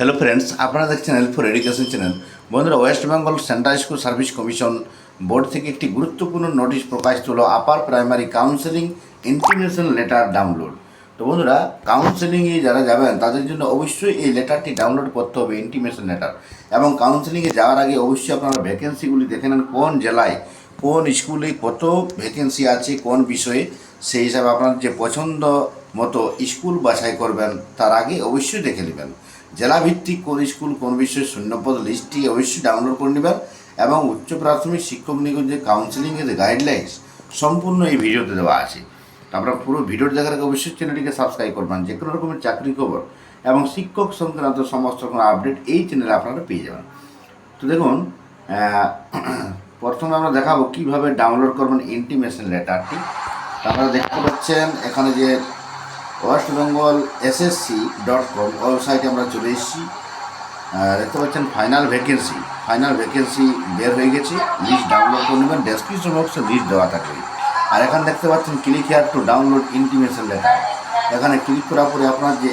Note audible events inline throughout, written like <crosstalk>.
Hello friends আপনারা দেখছেন help for education channel বন্ধুরা West Bengal central school service commission board থেকে একটি গুরুত্বপূর্ণ নোটিশ প্রকাশিত হলো upper primary counselling intimation letter download তো বন্ধুরা কাউন্সেলিংয়ে যারা যাবেন, তাদের জন্য অবশ্যই এই লেটারটি ডাউনলোড করতে হবে ইন্টিমেশন লেটার এবং কাউন্সেলিংয়ে যাওয়ার আগে অবশ্যই আপনারা ভ্যাকেন্সিগুলি দেখে নেন, কোন জেলায়, কোন স্কুলে কত ভ্যাকেন্সি আছে, কোন বিষয়ে। সেই হিসাবে আপনার যে পছন্দ মতো স্কুল বাছাই করবেন, তার আগে অবশ্যই দেখে নেবেন। জেলাভিত্তিক কোন স্কুল, কোন বিষয়ে শূন্যপদ লিস্টটি অবশ্যই ডাউনলোড করে নেবেন এবং উচ্চ প্রাথমিক শিক্ষক নিয়োগের যে কাউন্সিলিংয়ের গাইডলাইন্স সম্পূর্ণ এই ভিডিওতে দেওয়া আছে। আপনারা পুরো ভিডিও দেখার আগে অবশ্যই চ্যানেলটিকে সাবস্ক্রাইব করবেন যে কোনো রকমের চাকরি খবর এবং শিক্ষক সংক্রান্ত সমস্ত রকম আপডেট এই চ্যানেলে আপনারা পেয়ে যাবেন। তো দেখুন <clears throat> প্রথমে আমরা দেখাবো কীভাবে ডাউনলোড করবেন ইন্টিমেশন লেটারটি আপনারা দেখতে পাচ্ছেন এখানে যে West Bengal SSC dot com ওয়েবসাইটে আমরা চলে এসেছি। দেখতে পাচ্ছেন ফাইনাল ভ্যাকেন্সি ফাইনাল ভ্যাকেন্সি বের হয়ে গেছে। লিস্ট ডাউনলোড করে নেবেন। ডেসক্রিপশন বক্সে লিস্ট দেওয়া থাকবে। আর এখানে দেখতে পাচ্ছেন click here to download intimation letter এখানে ক্লিক করার পরে আপনার যে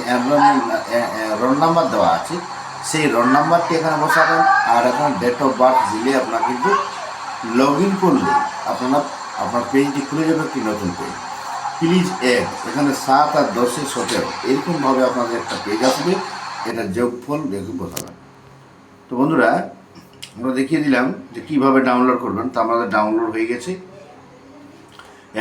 রোল নাম্বার দেওয়া আছে, সেই রোল নাম্বারটি এখানে বসাবেন। আর এখানে ডেট অফ বার্থ দিলে আপনার কিন্তু লগ ইন করলে আপনার আপনার পেজটি খুলে যাবে একটি নতুন পেজ প্লিজ এক এখানে সাত আর দশে সতেরো। এরকমভাবে আপনাদের একটা পেজ আসবে, এটা যোগফল দেখে বসাবেন তো বন্ধুরা, আমরা দেখিয়ে দিলাম যে কীভাবে ডাউনলোড করবেন, তা আমাদের ডাউনলোড হয়ে গেছে।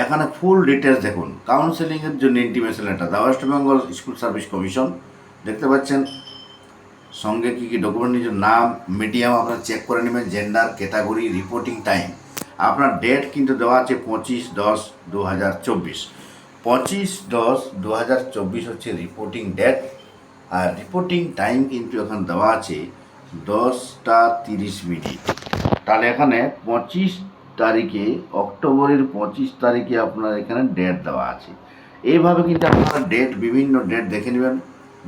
এখানে ফুল ডিটেলস দেখুন। কাউন্সেলিংয়ের জন্য ইন্টিমেশন এটা the West Bengal school service commission দেখতে পাচ্ছেন? সঙ্গে কী কী ডকুমেন্ট নিজের নাম মিডিয়াম আপনার চেক করে নেবেন জেন্ডার ক্যাটাগরি রিপোর্টিং টাইম আপনার ডেট কিন্তু দেওয়া আছে পঁচিশ দশ দু হাজার চব্বিশ। পঁচিশ দশ দু হাজার চব্বিশ হচ্ছে রিপোর্টিং ডেট আর রিপোর্টিং টাইম কিন্তু এখন দেওয়া আছে দশটা তিরিশ মিনিট। তাহলে এখানে পঁচিশ তারিখে, অক্টোবরের পঁচিশ তারিখে আপনার এখানে ডেট দেওয়া আছে। এইভাবে কিন্তু আপনারা ডেট বিভিন্ন ডেট দেখে নেবেন।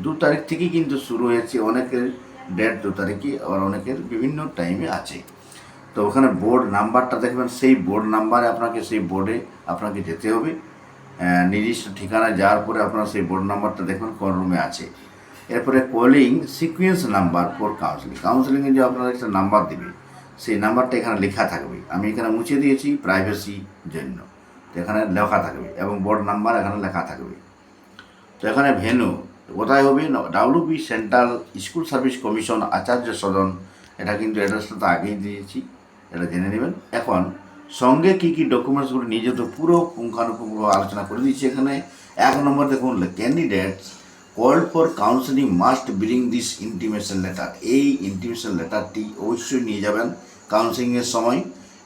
দু তারিখ থেকেই কিন্তু শুরু হয়েছে, অনেকের ডেট দু তারিখে, আবার অনেকের বিভিন্ন টাইমে আছে। তো ওখানে বোর্ড নাম্বারটা দেখবেন, সেই বোর্ড নাম্বারে আপনাকে, সেই বোর্ডে আপনাকে যেতে হবে। নির্দিষ্ট ঠিকানায় যাওয়ার পরে আপনার সেই বোর্ড নাম্বারটা দেখবেন কোন রুমে আছে। এরপরে calling sequence number for counselling কাউন্সিলিংয়ে যে আপনার একটা নাম্বার দেবে সেই নাম্বারটা এখানে লেখা থাকবে। আমি এখানে মুছে দিয়েছি প্রাইভেসি জন্য। তো এখানে লেখা থাকবে এবং বোর্ড নাম্বার এখানে লেখা থাকবে। তো এখানে ভেনু কোথায় হবে? WB central school service commission Acharya Sadan এটা কিন্তু অ্যাড্রেসটা তো আগেই দিয়েছি, এটা জেনে নেবেন। এখন সঙ্গে কী কী ডকুমেন্টসগুলো নিয়ে যেত, পুরো পুঙ্খানুপুঙ্খ আলোচনা করে দিচ্ছি এখানে। এক নম্বর দেখুন candidates call for counselling must bring this intimation letter এই ইন্টিমেশন লেটারটি অবশ্যই নিয়ে যাবেন কাউন্সিলিংয়ের সময়।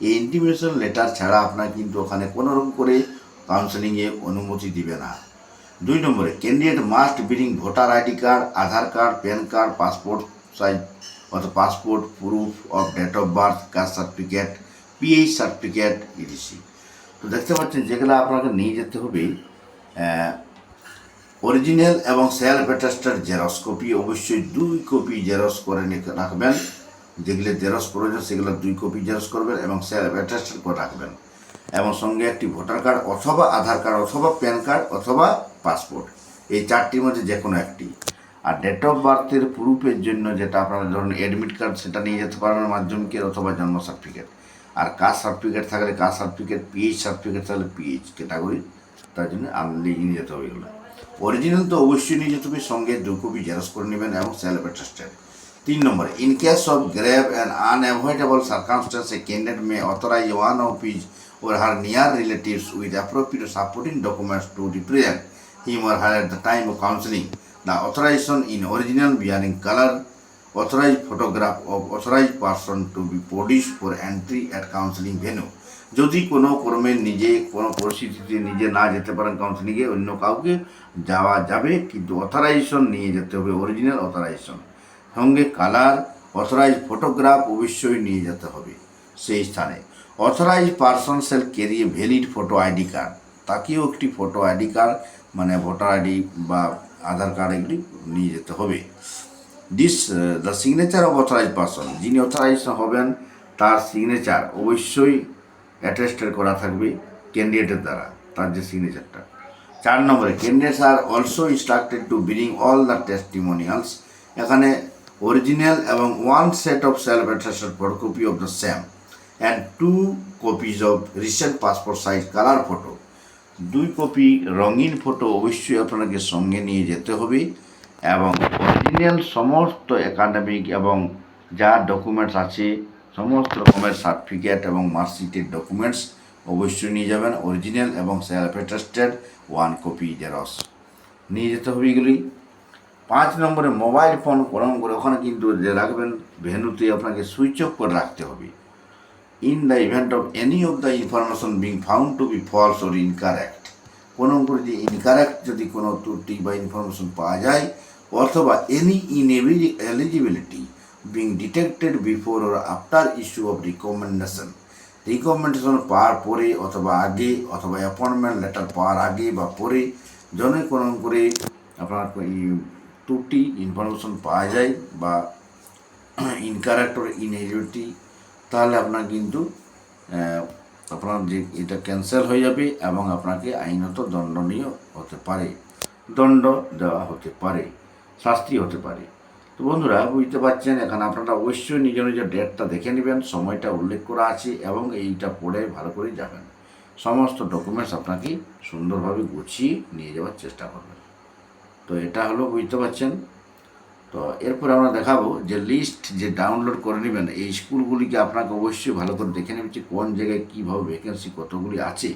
এই ইন্টিমেশন লেটার ছাড়া আপনার কিন্তু ওখানে কোনোরকম করে কাউন্সিলিংয়ে অনুমতি দিবে না। দুই নম্বরে candidate must bring voter ID card Aadhaar card PAN card passport size অর্থাৎ passport proof of date of birth caste certificate PH certificate EDC তো দেখতে পাচ্ছেন, যেগুলো আপনাকে নিয়ে যেতে হবে অরিজিনাল এবং সেলফ অ্যাটাস্টার জেরক্স কপি অবশ্যই দুই কপি জেরক্স করে রাখবেন। যেগুলো জেরক্স প্রয়োজন, সেগুলো দুই কপি জেরক্স করবেন এবং সেলফ অ্যাটাস্টার করে রাখবেন। এবং সঙ্গে একটি ভোটার কার্ড অথবা আধার কার্ড অথবা প্যান কার্ড অথবা পাসপোর্ট এই চারটির মধ্যে যে কোনো একটি। আর ডেট অফ বার্থের প্রুফের জন্য যেটা আপনারা ধরুন অ্যাডমিট কার্ড সেটা নিয়ে যেতে পারবেন মাধ্যমিকের অথবা জন্ম সার্টিফিকেট আর কাস্ট সার্টিফিকেট থাকলে কাস্ট সার্টিফিকেট পিএইচ সার্টিফিকেট থাকলে পিএইচ ক্যাটাগরি তার জন্য আপনি নিয়ে যেতে হবে এগুলো অরিজিনাল তো অবশ্যই নিয়ে যেতে হবে সঙ্গে দু কপি জেরক্স করে নেবেন এবং সেলফ অ্যাটাস্টেড তিন নম্বর in case of grave and unavoidable circumstance a candidate may authorise one of his or her near relatives with appropriate supporting documents to represent him or her at the time of counseling. The authorization in original bearing color, authorized photograph of authorized person to be produced for entry at counseling venue. যদি কোনো কর্মে নিজে, কোনো পরিস্থিতিতে নিজে না যেতে পারেন কাউন্সিলিংয়ে অন্য কাউকে যাওয়া যাবে, কিন্তু অথরাইজেশন নিয়ে যেতে হবে অরিজিনাল অথরাইজেশন সঙ্গে কালার অথরাইজ ফটোগ্রাফ অবশ্যই নিয়ে যেতে হবে সেই স্থানে। Authorise person shall carry valid photo ID card তাকেও একটি ফটো আইডি কার্ড মানে ভোটার আইডি বা আধার কার্ড এগুলি নিয়ে যেতে হবে। This the signature of authorise person যিনি অথরাইজ হবেন, তার সিগনেচার অবশ্যই অ্যাটেস্টেড করা থাকবে ক্যান্ডিডেটের দ্বারা, তার যে সিগনেচারটা চার নম্বরে candidates are also instructed to bring all the testimonials এখানে অরিজিনাল এবং one set of self self-attested copy of the same and two copies of recent passport size colour photo দুই কপি রঙিন ফটো অবশ্যই আপনাকে সঙ্গে নিয়ে যেতে হবে। এবং অরিজিনাল সমস্ত একাডেমিক এবং যা ডকুমেন্টস আছে, সমস্ত রকমের সার্টিফিকেট এবং মার্কশিটের ডকুমেন্টস অবশ্যই নিয়ে যাবেন অরিজিনাল এবং self attested one copy xerox নিয়ে যেতে হবে এগুলি। পাঁচ নম্বরে মোবাইল ফোন গরম করে ওখানে কিন্তু রাখবেন, ভেনুতে আপনাকে সুইচ অফ করে রাখতে হবে। In the event of any of the information being found to be false or incorrect কোনো করে যে ইনকারেক্ট যদি কোনো ত্রুটি বা ইনফরমেশন পাওয়া যায় অথবা any ineligibility being detected before or after issue of recommendation recommendation পাওয়ার পরে অথবা আগে অথবা অ্যাপয়েন্টমেন্ট লেটার পাওয়ার আগে বা পরে জনে কোনো করে আপনার ত্রুটি ইনফরমেশন পাওয়া যায় বা ইনকারেক্ট ওর ইনএলিজিবিলিটি তাহলে আপনার কিন্তু আপনার যে এটা ক্যান্সেল হয়ে যাবে এবং আপনাকে আইনত দণ্ডনীয় হতে পারে। দণ্ড দেওয়া হতে পারে। শাস্তি হতে পারে। তো বন্ধুরা, বুঝতে পারছেন, এখানে আপনারা অবশ্যই নিজ নিজের ডেটটা দেখে নেবেন, সময়টা উল্লেখ করা আছে এবং এইটা পড়ে ভালো করে যাবেন। সমস্ত ডকুমেন্টস আপনাকে সুন্দরভাবে গুছিয়ে নিয়ে যাওয়ার চেষ্টা করবেন। তো এটা হলো, বুঝতে পারছেন? তো এরপর আমরা দেখাবো যে লিস্ট যে ডাউনলোড করে নেবেন, এই স্কুলগুলিকে আপনাকে অবশ্যই ভালো করে দেখে নেবেন যে কোন জায়গায় কীভাবে ভ্যাকেন্সি কতগুলি আছে,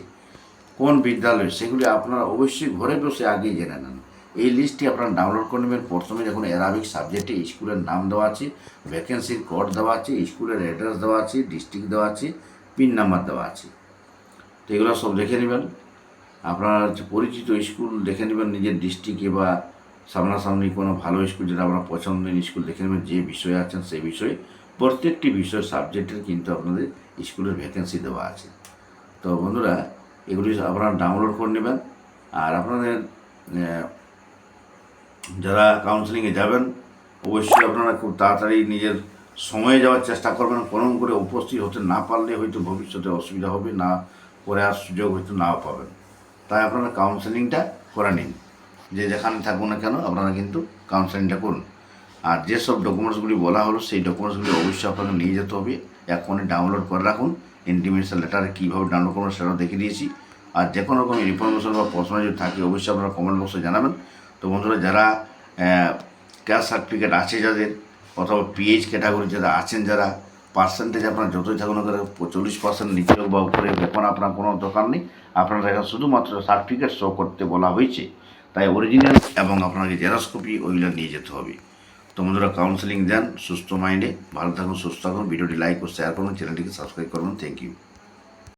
কোন বিদ্যালয়, সেগুলি আপনারা অবশ্যই ঘরে বসে আগেই জেনে নেন। এই লিস্টটি আপনারা ডাউনলোড করে নেবেন। প্রথমে যখন অ্যারাবিক সাবজেক্টে স্কুলের নাম দেওয়া আছে ভ্যাকেন্সির কোড দেওয়া আছে, স্কুলের অ্যাড্রেস দেওয়া আছে ডিস্ট্রিক্ট দেওয়া আছে পিন নাম্বার দেওয়া আছে। তো এগুলো সব দেখে নেবেন। আপনার পরিচিত স্কুল দেখে নেবেন, নিজের ডিস্ট্রিক্টে বা সামনাসামনি কোনো ভালো স্কুল যেটা আপনার পছন্দের স্কুল দেখে নেবেন, যে বিষয়ে আছেন সেই বিষয়ে। প্রত্যেকটি বিষয় সাবজেক্টের কিন্তু আপনাদের স্কুলের ভ্যাকেন্সি দেওয়া আছে। তো বন্ধুরা, এগুলি আপনারা ডাউনলোড করে নেবেন। আর আপনাদের যারা কাউন্সিলিংয়ে যাবেন, অবশ্যই আপনারা খুব তাড়াতাড়ি নিজের সময়ে যাওয়ার চেষ্টা করবেন, কোনো করে উপস্থিত হতে না পারলে হয়তো ভবিষ্যতে অসুবিধা হবে, না করে আর সুযোগ হয়তো নাও পাবেন। তাই আপনারা কাউন্সেলিংটা করে নিন। যে যেখানে থাকুন না কেন, আপনারা কিন্তু কাউন্সেলিংটা করুন। আর যেসব ডকুমেন্টসগুলি বলা হলো, সেই ডকুমেন্টসগুলি অবশ্যই আপনাকে নিয়ে যেতে হবে। এখনই ডাউনলোড করে রাখুন। ইন্টিমেশন লেটার কীভাবে ডাউনলোড করবেন সেটাও দেখে দিয়েছি। আর যে কোনো রকম ইনফরমেশন বা প্রশ্ন যদি থাকে, অবশ্যই আপনারা কমেন্ট বক্সে জানাবেন। তো বন্ধুরা যারা ক্যাশ সার্টিফিকেট আছে যাদের, অথবা পিএইচ ক্যাটাগরি যারা আছেন যারা পার্সেন্টেজ আপনার যতই থাকুন কেন, চল্লিশ পার্সেন্ট নিচে বা উপরে এখন আপনার কোনো দরকার নেই। আপনারা এখন শুধুমাত্র সার্টিফিকেট শো করতে বলা হয়েছে। তাই অরিজিনাল এবং আপনাকে জেরক্স কপি ওইগুলো নিয়ে যেতে হবে। তো বন্ধুরা কাউন্সেলিং দেন, সুস্থ মাইন্ডে ভালো থাকুন, সুস্থ থাকুন, ভিডিওটি লাইক ও শেয়ার করুন চ্যানেলটিকে সাবস্ক্রাইব করুন থ্যাংক ইউ